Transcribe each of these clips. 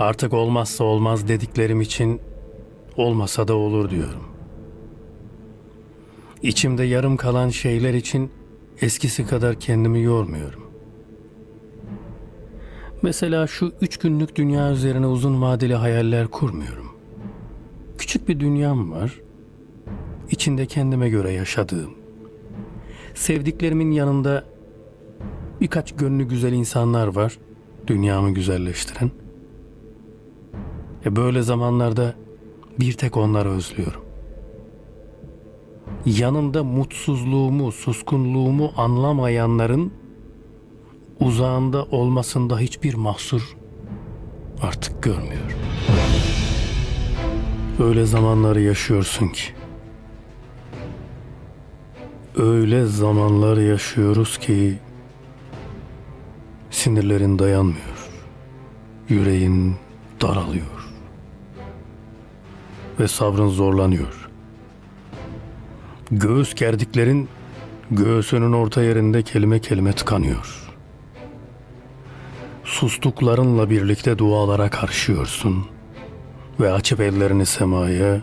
Artık olmazsa olmaz dediklerim için olmasa da olur diyorum. İçimde yarım kalan şeyler için eskisi kadar kendimi yormuyorum. Mesela şu üç günlük dünya üzerine uzun vadeli hayaller kurmuyorum. Küçük bir dünyam var. İçinde kendime göre yaşadığım. Sevdiklerimin yanında birkaç gönlü güzel insanlar var. Dünyamı güzelleştiren. E böyle zamanlarda bir tek onları özlüyorum. Yanımda mutsuzluğumu, suskunluğumu anlamayanların uzağında olmasında hiçbir mahsur artık görmüyorum. Öyle zamanları yaşıyorsun ki. Öyle zamanlar yaşıyoruz ki sinirlerin dayanmıyor. Yüreğin daralıyor. Ve sabrın zorlanıyor. Göğüs gerdiklerin göğsünün orta yerinde kelime kelime tıkanıyor. Sustuklarınla birlikte dualara karşıyorsun ve açıp ellerini semaya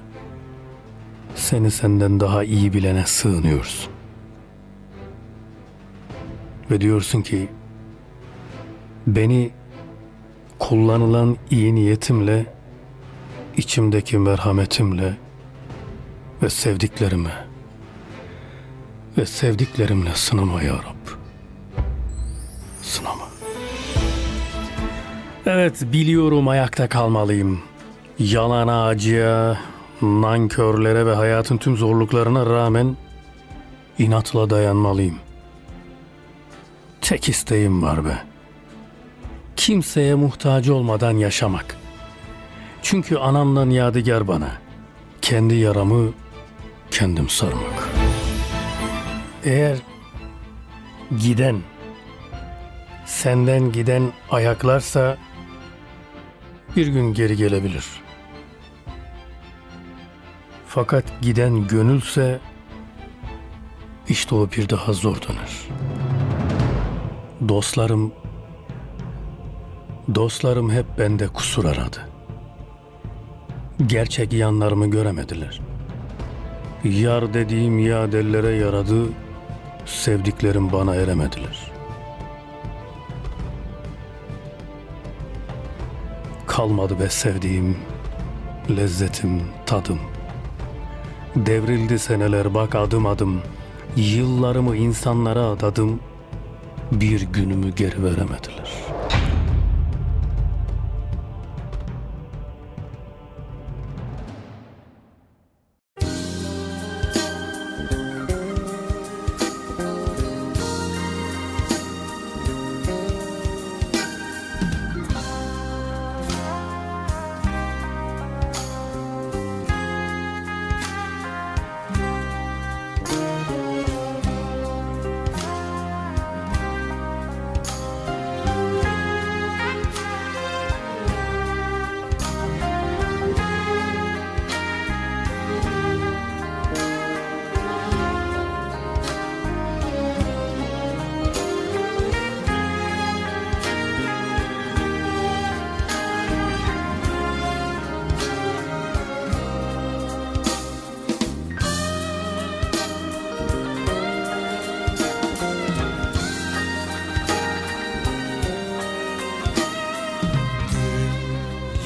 seni senden daha iyi bilene sığınıyorsun. Ve diyorsun ki beni kullanılan iyi niyetimle, içimdeki merhametimle ve sevdiklerime ve sevdiklerimle sınama ya Rab. Sınama. Evet biliyorum ayakta kalmalıyım. Yalana, acıya, nankörlere ve hayatın tüm zorluklarına rağmen inatla dayanmalıyım. Tek isteğim var be. Kimseye muhtaç olmadan yaşamak. Çünkü anamdan yadigar bana. Kendi yaramı kendim sarmak. Eğer giden, senden giden ayaklarsa bir gün geri gelebilir. Fakat giden gönülse işte o bir daha zor döner. Dostlarım Dostlarım hep bende kusur aradı. Gerçek yanlarımı göremediler. Yar dediğim yadellere yaradı, sevdiklerim bana eremediler. Kalmadı be sevdiğim, lezzetim, tadım. Devrildi seneler bak adım adım, yıllarımı insanlara adadım, bir günümü geri veremediler.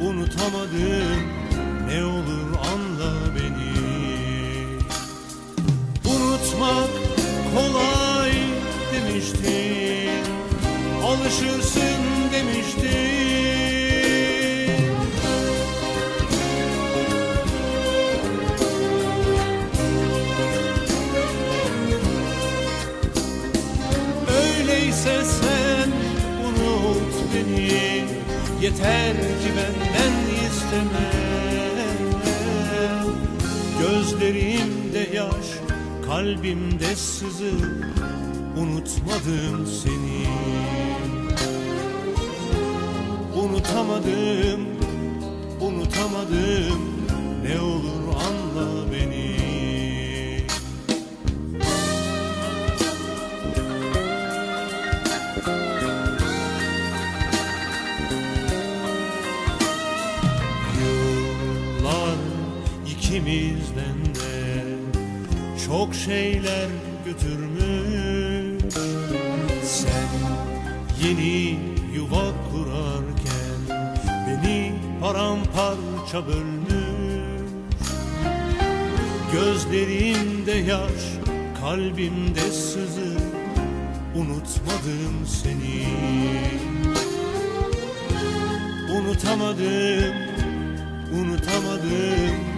unutamadım. Ne olur anla beni. Unutmak kolay demiştin Alışırsın demiştin Yeter ki benden isteme. Gözlerimde yaş Kalbimde sızı Unutmadım seni. Unutamadım Unutamadım Ne olur anla beni ikimizden de çok şeyler götürmüş. Sen yeni yuva kurarken beni paramparça bölmüş. Gözlerimde yaş, kalbimde sızı Unutmadım seni. Unutamadım, unutamadım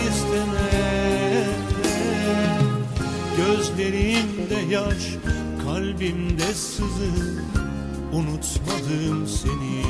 Gözlerimde yaş Kalbimde sızı Unutmadım seni